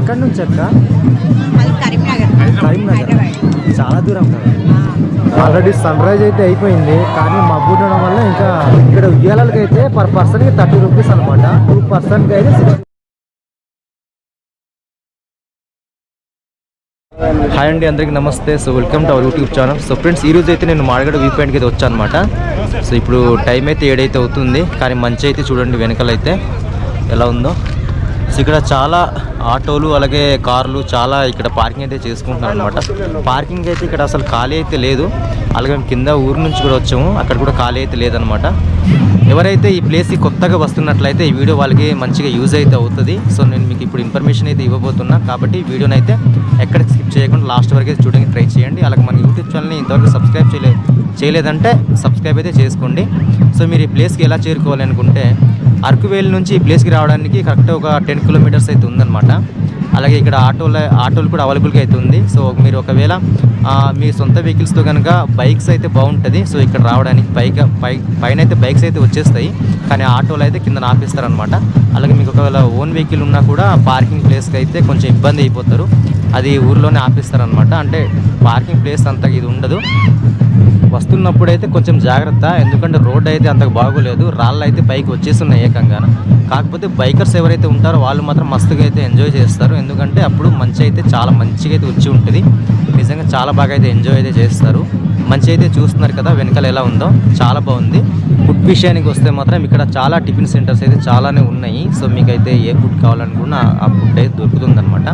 ఎక్కడి నుంచి అక్క? కరీంనగర్. చాలా దూరం కదా. ఆల్రెడీ సన్ రైజ్ అయితే అయిపోయింది కానీ మబ్బు ఉండడం వల్ల ఇంకా ఇక్కడ ఉయ్యాలకి అయితే పర్ పర్సన్కి థర్టీ రూపీస్ అనమాట టూ పర్సన్కి అయితే హాయ్ అండి అందరికీ నమస్తే. So welcome to our YouTube channel so friends ఈ రోజు అయితే నేను మాడగడ వ్యూ పాయింట్కి అయితే వచ్చాను అనమాట సో ఇప్పుడు టైం అయితే ఏడైతే అవుతుంది కానీ మంచి అయితే చూడండి వెనకాలైతే ఎలా ఉందో. సో ఇక్కడ చాలా ఆటోలు అలాగే కార్లు చాలా ఇక్కడ పార్కింగ్ అయితే చేసుకుంటున్నారు అనమాట పార్కింగ్ అయితే ఇక్కడ అసలు ఖాళీ అయితే లేదు. అలాగే మేము కింద ఊరు నుంచి కూడా వచ్చాము. అక్కడ కూడా ఖాళీ అయితే లేదనమాట ఎవరైతే ఈ ప్లేస్కి కొత్తగా వస్తున్నట్లయితే ఈ వీడియో వాళ్ళకి మంచిగా యూజ్ అయితే అవుతుంది. సో నేను మీకు ఇప్పుడు ఇన్ఫర్మేషన్ అయితే ఇవ్వబోతున్నా కాబట్టి వీడియోని అయితే ఎక్కడ స్కిప్ చేయకుండా లాస్ట్ వరకు అయితే చూడడానికి ట్రై చేయండి. అలాగే మన యూట్యూబ్ ఛానల్ని ఇంతవరకు సబ్స్క్రైబ్ చేయలేదు చేయలేదంటే సబ్స్క్రైబ్ అయితే చేసుకోండి. సో మీరు ఈ ప్లేస్కి ఎలా చేరుకోవాలి అనుకుంటే అరకువేల్ నుంచి ఈ ప్లేస్కి రావడానికి కరెక్ట్ ఒక టెన్ కిలోమీటర్స్ అయితే ఉందన్నమాట. అలాగే ఇక్కడ ఆటోల ఆటోలు కూడా అవైలబుల్గా అయితే ఉంది. సో మీరు ఒకవేళ మీ సొంత వెహికల్స్తో కనుక బైక్స్ అయితే బాగుంటుంది. సో ఇక్కడ రావడానికి పైగా పై పైన అయితే బైక్స్ అయితే వచ్చేస్తాయి. కానీ ఆటోలు అయితే కింద ఆపిస్తారనమాట అలాగే మీకు ఒకవేళ ఓన్ వెహికల్ ఉన్నా కూడా పార్కింగ్ ప్లేస్కి అయితే కొంచెం ఇబ్బంది అయిపోతారు. అది ఊర్లోనే ఆపిస్తారనమాట అంటే పార్కింగ్ ప్లేస్ అంత ఇది ఉండదు. వస్తున్నప్పుడు అయితే కొంచెం జాగ్రత్త. ఎందుకంటే రోడ్ అయితే అంత బాగోలేదు. రాళ్ళు అయితే పైకి వచ్చేస్తున్నాయి ఏకంగా కాకపోతే బైకర్స్ ఎవరైతే ఉంటారో వాళ్ళు మాత్రం మస్తుగా అయితే ఎంజాయ్ చేస్తారు. ఎందుకంటే అప్పుడు మంచి అయితే చాలా మంచిగా అయితే వచ్చి ఉంటుంది. నిజంగా చాలా బాగా అయితే ఎంజాయ్ అయితే చేస్తారు. మంచి అయితే చూస్తున్నారు కదా వెనకాల ఎలా ఉందో. చాలా బాగుంది. ఫుడ్ విషయానికి వస్తే మాత్రం ఇక్కడ చాలా టిఫిన్ సెంటర్స్ అయితే చాలానే ఉన్నాయి. సో మీకైతే ఏ ఫుడ్ కావాలనుకున్నా ఆ ఫుడ్ అయితే దొరుకుతుందనమాట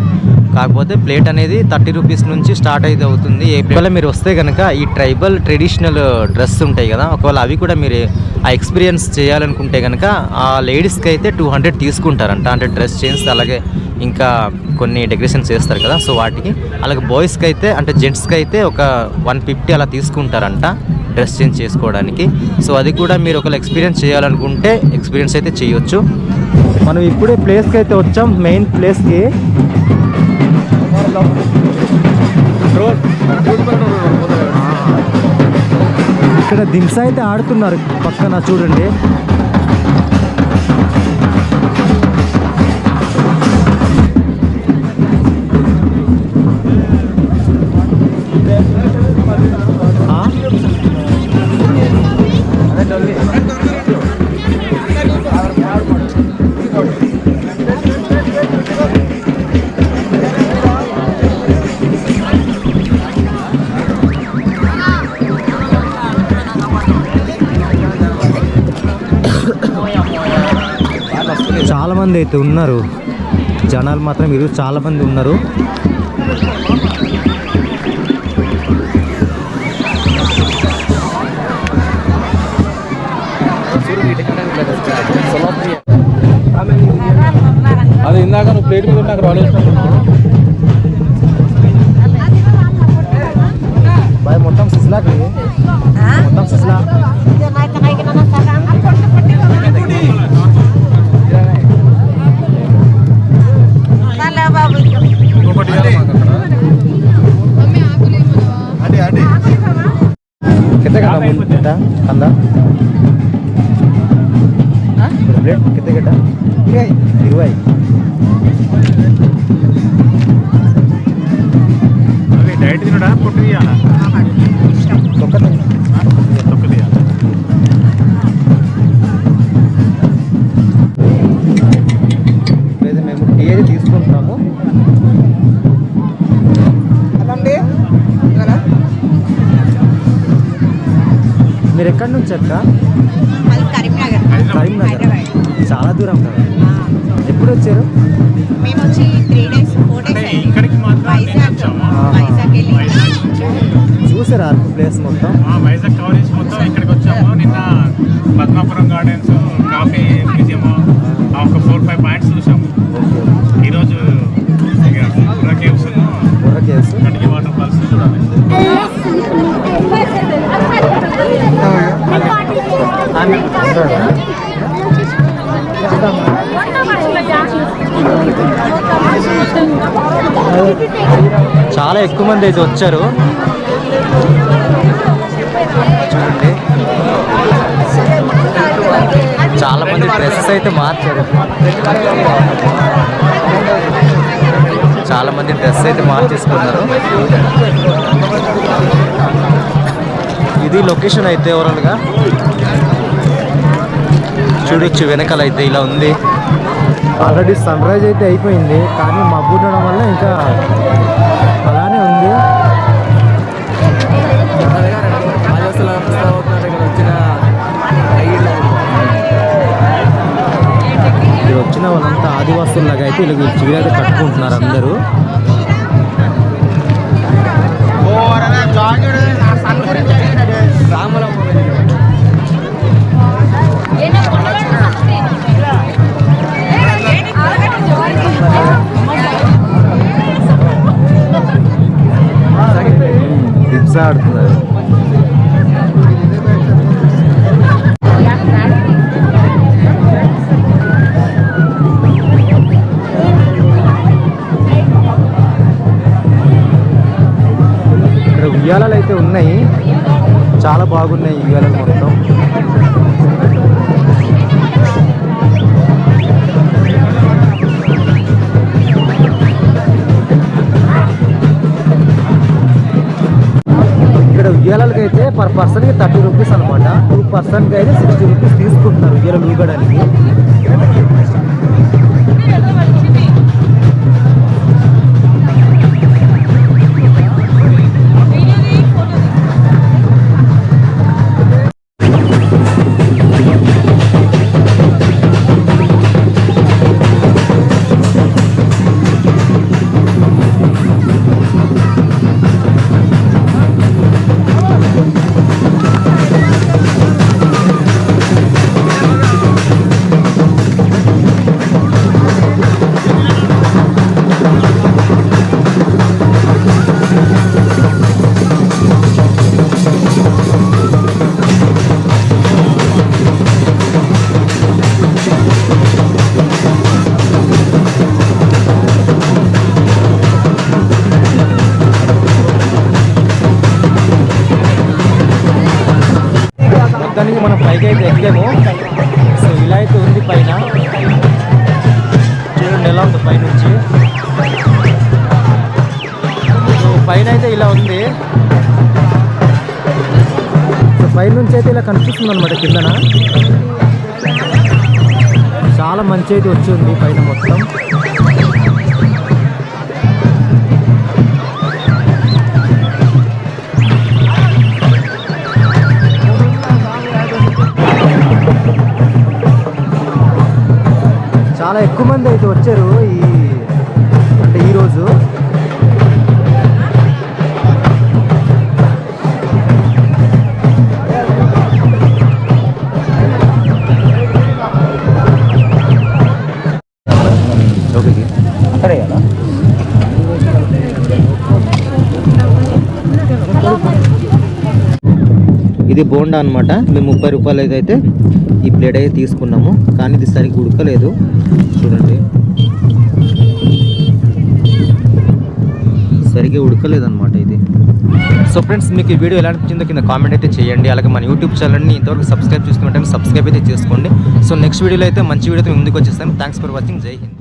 కాకపోతే ప్లేట్ అనేది థర్టీ రూపీస్ నుంచి స్టార్ట్ అయితే అవుతుంది. ఒకవేళ మీరు వస్తే కనుక ఈ ట్రైబల్ ట్రెడిషనల్ డ్రెస్ ఉంటాయి కదా ఒకవేళ అవి కూడా మీరు ఆ ఎక్స్పీరియన్స్ చేయాలనుకుంటే కనుక ఆ లేడీస్కి అయితే టూ హండ్రెడ్ తీసుకుంటారంట. అంటే డ్రెస్ చేంజ్ అలాగే ఇంకా కొన్ని డెకరేషన్స్ చేస్తారు కదా సో వాటికి. అలాగే బాయ్స్కి అయితే అంటే జెంట్స్కి అయితే ఒక వన్ ఫిఫ్టీ అలా తీసుకుంటారంట డ్రెస్ చేంజ్ చేసుకోవడానికి. సో అది కూడా మీరు ఒకవేళ ఎక్స్పీరియన్స్ చేయాలనుకుంటే ఎక్స్పీరియన్స్ అయితే చేయొచ్చు. మనం ఇప్పుడే ప్లేస్కి అయితే వచ్చాం మెయిన్ ప్లేస్కి ఇక్కడ దింస అయితే ఆడుతున్నారు పక్కన చూడండి. చాలా మంది అయితే ఉన్నారు. జనాలు మాత్రం ఈరోజు చాలా మంది ఉన్నారు. అది ఇందాక నువ్వు ప్లేట్ మీద నాకు రాలేదు బాయ్ మొత్తం సిస్లాకి మొత్తం సిస్లా का मुंटा कांदा प्लेट किती गेटा इरवाई మీరు ఎక్కడి నుంచి అక్క అది కరీంనగర్. కరీంనగర్. హైదరాబాద్. చాలా దూరం కదా? ఆ. ఎప్పుడు వచ్చారు మేము వచ్చి three days four days Vizag. Vizag వెళ్ళి చూసారా ప్లేస్ మొత్తం? ఆ, వైజాగ్ కవరేజ్ మొత్తం ఇక్కడికి వచ్చాము నిన్న పద్మాపురం గార్డెన్స్ కాఫీ మ్యూజియం ఒక ఫోర్ ఫైవ్ పాయింట్స్ చూసాము. ఈరోజు కేవ్స్ కటికి వాటర్ ఫాల్స్ చూడాలి. చాలా ఎక్కువ మంది అయితే వచ్చారు. చూడండి. చాలా మంది డ్రెస్సెస్ అయితే మార్చారు. చాలా మంది డ్రెస్ అయితే మార్చేసుకున్నారు. ఇది లొకేషన్ అయితే ఓవరాల్గా చూడొచ్చు వెనకాల అయితే ఇలా ఉంది. ఆల్రెడీ సన్ రైజ్ అయితే అయిపోయింది కానీ మబ్బు ఉండడం వల్ల ఇంకా అలానే ఉంది. ఇక్కడ వచ్చిన వాళ్ళంతా ఆదివాసుల్లాగా అయితే వీళ్ళు చీరైతే కట్టుకుంటున్నారు అందరూ. అయితే ఉన్నాయి. చాలా బాగున్నాయి ఇవాళ మొత్తం. ఇక్కడ ఉయ్యాలకి అయితే పర్ పర్సన్కి థర్టీ రూపీస్ అనమాట టూ పర్సన్కి అయితే సిక్స్టీ రూపీస్ తీసుకుంటున్నారు ఉయ్యాల ఊగడానికి నుంచి మనం పైకి అయితే ఎక్కాము సో ఇలా అయితే ఉంది పైన. చూడండి ఎలా ఉంది పైనుంచి. సో పైన అయితే ఇలా ఉంది. సో పైనుంచి అయితే ఇలా కనిపిస్తుంది అనమాట కిందన. చాలా మంచి అయితే వచ్చింది పైన మొత్తం. చాలా ఎక్కువ మంది అయితే వచ్చారు ఈ అంటే ఈరోజు ఇది బోండా అనమాట మేము ముప్పై రూపాయలు అయితే. ఈ ప్లేట్ అయితే తీసుకున్నాము. కానీ ఇది సరిగ్గా ఉడకలేదు. చూడండి. సరిగ్గా ఉడకలేదన్నమాట ఇది. సో ఫ్రెండ్స్ మీకు ఈ వీడియో ఎలా అనిపించిందో కింద కామెంట్ అయితే చేయండి. అలాగే మన యూట్యూబ్ ఛానల్ని ఇంతవరకు సబ్స్క్రైబ్ చేసుకుంటే సబ్స్క్రైబ్ అయితే చేసుకోండి. సో నెక్స్ట్ వీడియోలో అయితే మంచి వీడియోతో ముందుకు వచ్చేస్తాను థ్యాంక్స్ ఫర్ వాచింగ్ జై హింద్.